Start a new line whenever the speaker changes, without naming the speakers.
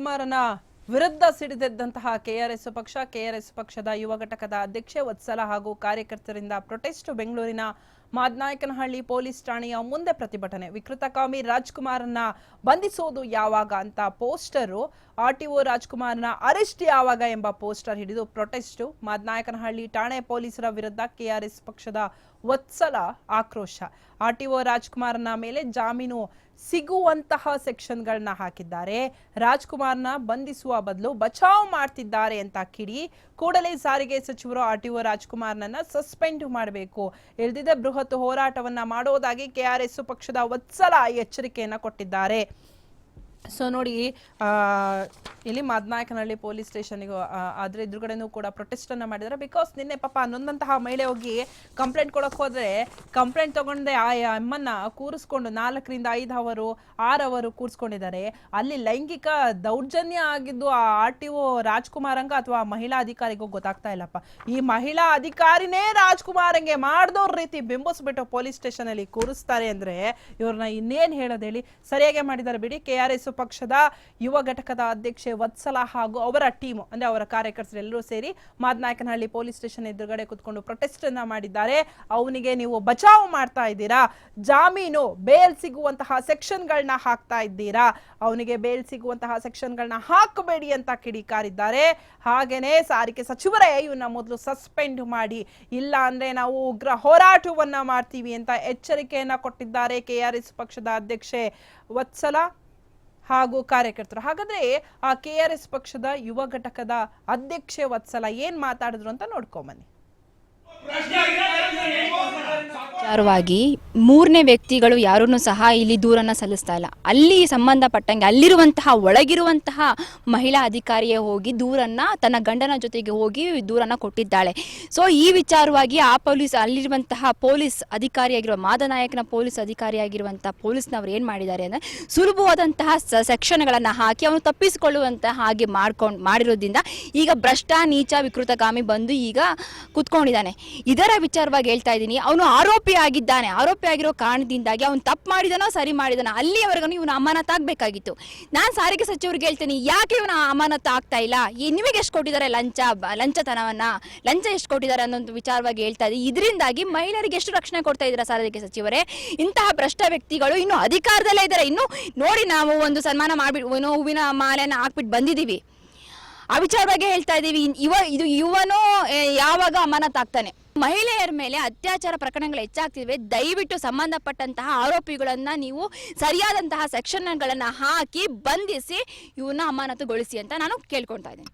ಕುಮಾರನ ವಿರುದ್ಧ ಸಿಡಿದೆದ್ದಂತಹ ಕೆಆರ್ಎಸ್ ಪಕ್ಷ, ಕೆಆರ್ಎಸ್ ಪಕ್ಷದ ಯುವ ಘಟಕದ ಅಧ್ಯಕ್ಷೆ ವತ್ಸಲ ಹಾಗೂ ಕಾರ್ಯಕರ್ತರಿಂದ ಪ್ರೊಟೆಸ್ಟ್ ಬೆಂಗಳೂರಿನ ಮಾದನಾಯಕನಹಳ್ಳಿ ಪೊಲೀಸ್ ಠಾಣೆಯ ಮುಂದೆ ಪ್ರತಿಭಟನೆ. ವಿಕೃತಕಾಮಿ ರಾಜ್ಕುಮಾರನ್ನ ಬಂಧಿಸೋದು ಯಾವಾಗ ಅಂತ ಪೋಸ್ಟರು. ಆರ್ ಟಿಒ ರಾಜ್ಕುಮಾರ್ನ ಅರೆಸ್ಟ್ ಯಾವಾಗ ಎಂಬ ಪೋಸ್ಟರ್ ಹಿಡಿದು ಪ್ರೊಟೆಸ್ಟ್. ಮಾದನಾಯಕನಹಳ್ಳಿ ಠಾಣೆ ಪೊಲೀಸರ ವಿರುದ್ಧ ಕೆಆರ್ಎಸ್ ಪಕ್ಷದ ವತ್ಸಲ ಆಕ್ರೋಶ. ಆರ್ ಟಿಒ ರಾಜ್ಕುಮಾರ್ನ ಮೇಲೆ ಜಾಮೀನು ಸಿಗುವಂತಹ ಸೆಕ್ಷನ್ಗಳನ್ನ ಹಾಕಿದ್ದಾರೆ. ರಾಜ್ಕುಮಾರ್ನ ಬಂಧಿಸುವ ಬದಲು ಬಚಾವ್ ಮಾಡ್ತಿದ್ದಾರೆ ಅಂತ ಕಿಡಿ. ಕೂಡಲೇ ಸಾರಿಗೆ ಸಚಿವರು ಆರ್ ಟಿಒ ರಾಜ್ಕುಮಾರ್ನನ್ನ ಸಸ್ಪೆಂಡ್ ಮಾಡಬೇಕು. ಇಲ್ದಿದ್ರೆ ಬೃಹತ್ ಹೋರಾಟವನ್ನ ಮಾಡೋದಾಗಿ ಕೆಆರ್ಎಸ್ ಪಕ್ಷದ ವತ್ಸಲ ಎಚ್ಚರಿಕೆಯನ್ನ ಕೊಟ್ಟಿದ್ದಾರೆ. ಸೊ ನೋಡಿ ಆ, ಇಲ್ಲಿ ಮದ್ನಾಯಕನಹಳ್ಳಿ ಪೊಲೀಸ್ ಸ್ಟೇಷನ್ಗೆ ಅದ್ರ ಎದುರುಗಡೆನೂ ಕೂಡ ಪ್ರೊಟೆಸ್ಟ್ ಅನ್ನ ಮಾಡಿದ್ದಾರೆ ಬಿಕಾಸ್ ನಿನ್ನೆ ಪಾಪ ನೊಂದಂತಹ ಮಹಿಳೆ ಹೋಗಿ ಕಂಪ್ಲೇಂಟ್ ಕೊಡಕ್ ಹೋದ್ರೆ ಕಂಪ್ಲೇಂಟ್ ತಗೊಂಡೆ ಆ ಅಮ್ಮನ್ನ ಕೂರಿಸ್ಕೊಂಡು ನಾಲ್ಕರಿಂದ ಐದು ಅವರು, ಆರು ಅವರು ಕೂರಿಸ್ಕೊಂಡಿದ್ದಾರೆ. ಅಲ್ಲಿ ಲೈಂಗಿಕ ದೌರ್ಜನ್ಯ ಆಗಿದ್ದು ಆ ಆರ್ ಟಿ ಒ ರಾಜ್ಕುಮಾರಂಗ ಅಥವಾ ಮಹಿಳಾ ಅಧಿಕಾರಿಗೂ ಗೊತ್ತಾಗ್ತಾ ಇಲ್ಲಪ್ಪ. ಈ ಮಹಿಳಾ ಅಧಿಕಾರಿನೇ ರಾಜ್ಕುಮಾರಂಗೆ ಮಾಡ್ದವ್ರ ರೀತಿ ಬಿಂಬಿಸ್ಬಿಟ್ಟು ಪೊಲೀಸ್ ಸ್ಟೇಷನ್ ಅಲ್ಲಿ ಕೂರಿಸ್ತಾರೆ ಅಂದ್ರೆ ಇವ್ರನ್ನ ಇನ್ನೇನ್ ಹೇಳೋದು ಹೇಳಿ. ಸರಿಯಾಗಿ ಮಾಡಿದ್ದಾರೆ ಬಿಡಿ. ಕೆ ಆರ್ ಎಸ್ ಪಕ್ಷದ ಯುವ ಘಟಕದ ಅಧ್ಯಕ್ಷೆ ವತ್ಸಲ ಹಾಗೂ ಅವರ ಟೀಮ್ ಅಂದ್ರೆ ಅವರ ಕಾರ್ಯಕರ್ತರೆಲ್ಲರೂ ಸೇರಿ ಮಾದನಾಯಕನಹಳ್ಳಿ ಪೊಲೀಸ್ ಸ್ಟೇಷನ್ ಎದುರುಗಡೆ ಕುತ್ಕೊಂಡು ಪ್ರೊಟೆಸ್ಟ್ ಅನ್ನ ಮಾಡಿದ್ದಾರೆ. ಅವನಿಗೆ ನೀವು ಬಚಾವ್ ಮಾಡ್ತಾ ಇದ್ದೀರಾ? ಜಾಮೀನು ಬೇಲ್ ಸಿಗುವಂತಹ ಸೆಕ್ಷನ್ಗಳನ್ನ ಹಾಕ್ತಾ ಇದ್ದೀರಾ? ಅವನಿಗೆ ಬೇಲ್ ಸಿಗುವಂತಹ ಸೆಕ್ಷನ್ಗಳನ್ನ ಹಾಕಬೇಡಿ ಅಂತ ಕಿಡಿಕಾರಿದ್ದಾರೆ. ಹಾಗೇನೆ ಸಾರಿಗೆ ಸಚಿವರೇ ಇವನ್ನ ಮೊದಲು ಸಸ್ಪೆಂಡ್ ಮಾಡಿ. ಇಲ್ಲ ಅಂದ್ರೆ ನಾವು ಉಗ್ರ ಹೋರಾಟವನ್ನ ಮಾಡ್ತೀವಿ ಅಂತ ಎಚ್ಚರಿಕೆಯನ್ನ ಕೊಟ್ಟಿದ್ದಾರೆ ಕೆಆರ್ಎಸ್ ಪಕ್ಷದ ಅಧ್ಯಕ್ಷೆ ವತ್ಸಲ. ಹಾಗೂ ಕಾರ್ಯಕರ್ತರು. ಹಾಗಾದ್ರೆ ಆ ಕೆ ಆರ್ ಎಸ್ ಪಕ್ಷದ ಯುವ ಘಟಕದ ಅಧ್ಯಕ್ಷೆ ವತ್ಸಲ ಏನ್ ಮಾತಾಡಿದ್ರು ಅಂತ ನೋಡ್ಕೊಂಬನ್ನಿ
ವಿಚಾರವಾಗಿ ಮೂರನೇ ವ್ಯಕ್ತಿಗಳು ಯಾರೂ ಸಹ ಇಲ್ಲಿ ದೂರನ್ನು ಸಲ್ಲಿಸ್ತಾ ಇಲ್ಲ. ಅಲ್ಲಿ ಸಂಬಂಧಪಟ್ಟಂಗೆ ಅಲ್ಲಿರುವಂತಹ, ಒಳಗಿರುವಂತಹ ಮಹಿಳಾ ಅಧಿಕಾರಿಯೇ ಹೋಗಿ ದೂರನ್ನ, ತನ್ನ ಗಂಡನ ಜೊತೆಗೆ ಹೋಗಿ ದೂರನ್ನ ಕೊಟ್ಟಿದ್ದಾಳೆ. ಸೊ ಈ ವಿಚಾರವಾಗಿ ಆ ಪೊಲೀಸ್, ಅಲ್ಲಿರುವಂತಹ ಪೊಲೀಸ್ ಅಧಿಕಾರಿಯಾಗಿರುವ ಮಾದನಾಯಕನ ಪೊಲೀಸ್ ಅಧಿಕಾರಿಯಾಗಿರುವಂತಹ ಪೊಲೀಸ್ನವ್ರು ಏನು ಮಾಡಿದ್ದಾರೆ ಅಂದರೆ, ಸುಲಭವಾದಂತಹ ಸೆಕ್ಷನ್ಗಳನ್ನು ಹಾಕಿ ಅವನು ತಪ್ಪಿಸಿಕೊಳ್ಳುವಂತಹ ಹಾಗೆ ಮಾಡ್ಕೊಂಡು, ಮಾಡಿರೋದ್ರಿಂದ ಈಗ ಭ್ರಷ್ಟ, ನೀಚ, ವಿಕೃತಗಾಮಿ ಬಂದು ಈಗ ಕುತ್ಕೊಂಡಿದ್ದಾನೆ. ಇದರ ವಿಚಾರವಾಗಿ ಹೇಳ್ತಾ ಇದ್ದೀನಿ. ಅವನು ಆರೋಪಿ ಆಗಿದ್ದಾನೆ, ಆರೋಪಿ ಆಗಿರೋ ಕಾರಣದಿಂದಾಗಿ ಅವನು ತಪ್ಪು ಮಾಡಿದನೋ ಸರಿ ಮಾಡಿದನೋ ಅಲ್ಲಿಯವರೆಗೂ ಇವನು ಅಮಾನತ್ ಆಗಬೇಕಾಗಿತ್ತು. ನಾನು ಸಾರಿಗೆ ಸಚಿವರಿಗೆ ಹೇಳ್ತೀನಿ, ಯಾಕೆ ಇವನು ಅಮಾನತ್ ಆಗ್ತಾ ಇಲ್ಲ? ನಿಮಗೆ ಎಷ್ಟು ಕೊಟ್ಟಿದ್ದಾರೆ ಲಂಚ, ಲಂಚತನವನ್ನ? ಲಂಚ ಎಷ್ಟು ಕೊಟ್ಟಿದ್ದಾರೆ ಅನ್ನೋದು ವಿಚಾರವಾಗಿ ಹೇಳ್ತಾ ಇದ್ದೀವಿ ಇದರಿಂದಾಗಿ ಮಹಿಳೆಯರಿಗೆ ಎಷ್ಟು ರಕ್ಷಣೆ ಕೊಡ್ತಾ ಇದ್ದೀರಾ ಸಾರಿಗೆ ಸಚಿವರೇ? ಇಂತಹ ಭ್ರಷ್ಟ ವ್ಯಕ್ತಿಗಳು ಇನ್ನು ಅಧಿಕಾರದಲ್ಲೇ ಇದ್ದಾರೆ. ಇನ್ನು ನೋಡಿ ನಾವು ಒಂದು ಸನ್ಮಾನ ಮಾಡ್ಬಿಟ್ಟು ಹೂವಿನ ಮಾಲೆಯನ್ನು ಹಾಕ್ಬಿಟ್ಟು ಬಂದಿದ್ದೀವಿ. ಆ ವಿಚಾರವಾಗಿ ಹೇಳ್ತಾ ಇದ್ದೀವಿ, ಇವ, ಇದು ಇವನು ಯಾವಾಗ ಅಮಾನತ್ ಆಗ್ತಾನೆ? ಮಹಿಳೆಯರ ಮೇಲೆ ಅತ್ಯಾಚಾರ ಪ್ರಕರಣಗಳು ಹೆಚ್ಚಾಗ್ತಿವೆ. ದಯವಿಟ್ಟು ಸಂಬಂಧಪಟ್ಟಂತಹ ಆರೋಪಿಗಳನ್ನ ನೀವು ಸರಿಯಾದಂತಹ ಸೆಕ್ಷನ್ಗಳನ್ನ ಹಾಕಿ ಬಂಧಿಸಿ ಇವನ್ನ ಅಮಾನತುಗೊಳಿಸಿ ಅಂತ ನಾನು ಕೇಳ್ಕೊಳ್ತಾ ಇದ್ದೀನಿ.